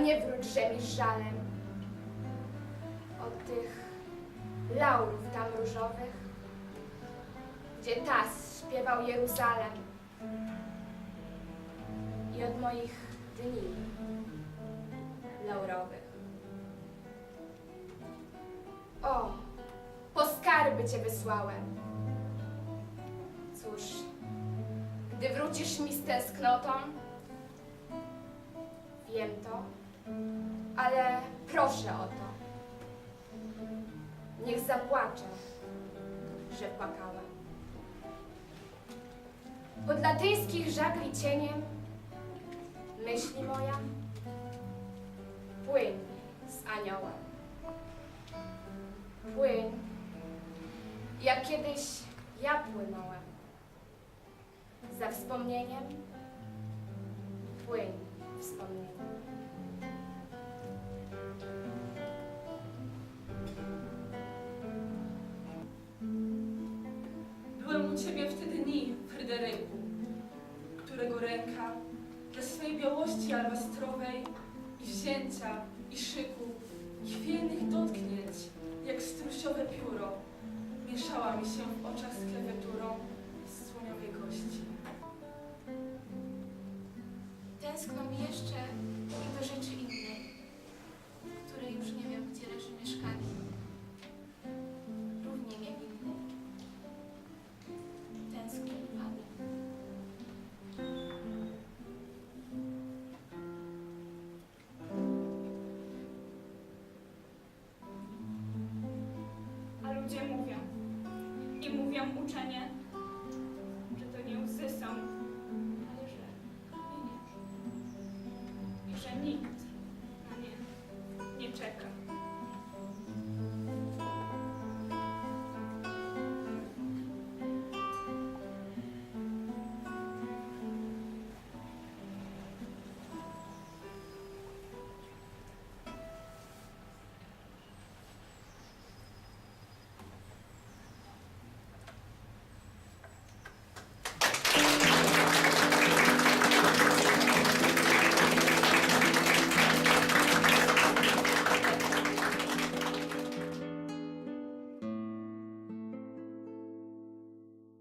nie wróćże mi żalem. Od tych laurów tam różowych, gdzie tas śpiewał Jeruzalem i od moich dni laurowych. O, po skarby Cię wysłałem. Cóż, gdy wrócisz mi z tęsknotą, wiem to, ale proszę o to. Niech zapłaczę, że płakałem. Pod latyńskich żagli cieniem myśli moja płyń z aniołem. Płyń, jak kiedyś ja płynąłem. Za wspomnieniem płyń wspomnieniem. Ciebie w te dni, Fryderyku, którego ręka dla swej białości alabastrowej i wzięcia, i szyku, chwiejnych dotknięć, jak strusiowe pióro, mieszała mi się w oczach z klawiaturą z słoniowej kości. Tęskno mi jeszcze i mówią uczenie, że to nie łzy są, ale że i że nikt na nie nie czeka.